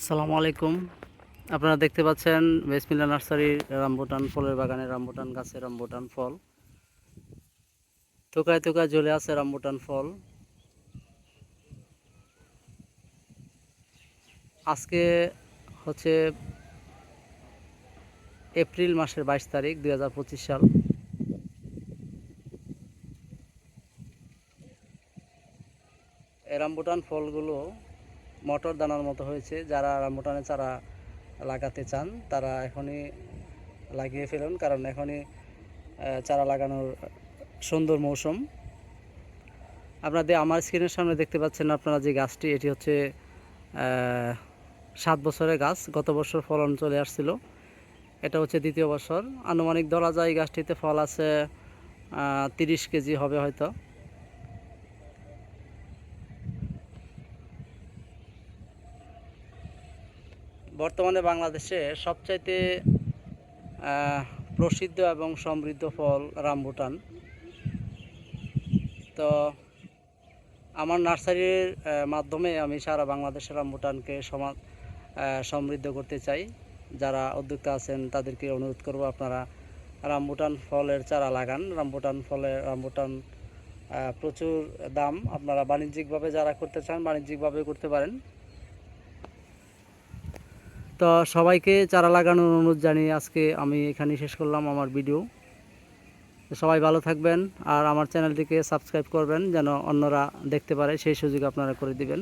আসসালামু আলাইকুম। আপনারা দেখতে পাচ্ছেন বেসমিল্লা নার্সারির রামবুটান ফলের বাগানে রামবুটান গাছে রামবুটান ফল। তোকায় তোকায় জ্বলে আছে রামবুটান ফল। আজকে হচ্ছে এপ্রিল মাসের বাইশ তারিখ দু হাজার পঁচিশ সাল। এই রামবুটান ফলগুলো মটর দানার মতো হয়েছে। যারা রামবুটানে চারা লাগাতে চান, তারা এখনই লাগিয়ে ফেলুন, কারণ এখনই চারা লাগানোর সুন্দর মৌসুম। আপনাদের আমার স্ক্রিনের সামনে দেখতে পাচ্ছেন আপনারা যে গাছটি, এটি হচ্ছে সাত বছরের গাছ। গত বছর ফলন চলে আসছিল। এটা হচ্ছে দ্বিতীয় বছর। আনুমানিক ধরা যায় গাছটিতে ফল আছে তিরিশ কেজি হবে হয়তো। বর্তমানে বাংলাদেশে সবচাইতে প্রসিদ্ধ এবং সমৃদ্ধ ফল রামবুটান তো আমার নার্সারির মাধ্যমে আমি সারা বাংলাদেশের রামবুটানকে সমা আহ, সমৃদ্ধ করতে চাই। যারা উদ্যোক্তা আছেন তাদেরকে অনুরোধ করব আপনারা রামবুটান ফলের চারা লাগান। রামবুটান ফলে রামবুটান প্রচুর দাম। আপনারা বাণিজ্যিকভাবে যারা করতে চান বাণিজ্যিকভাবে করতে পারেন। তো সবাইকে চারা লাগানোর অনুরোধ জানিয়ে আজকে আমি এখানে শেষ করলাম আমার ভিডিও। সবাই ভালো থাকবেন আর আমার চ্যানেলটিকে সাবস্ক্রাইব করবেন যেন অন্যরা দেখতে পারে, সেই সুযোগ আপনারা করে দিবেন।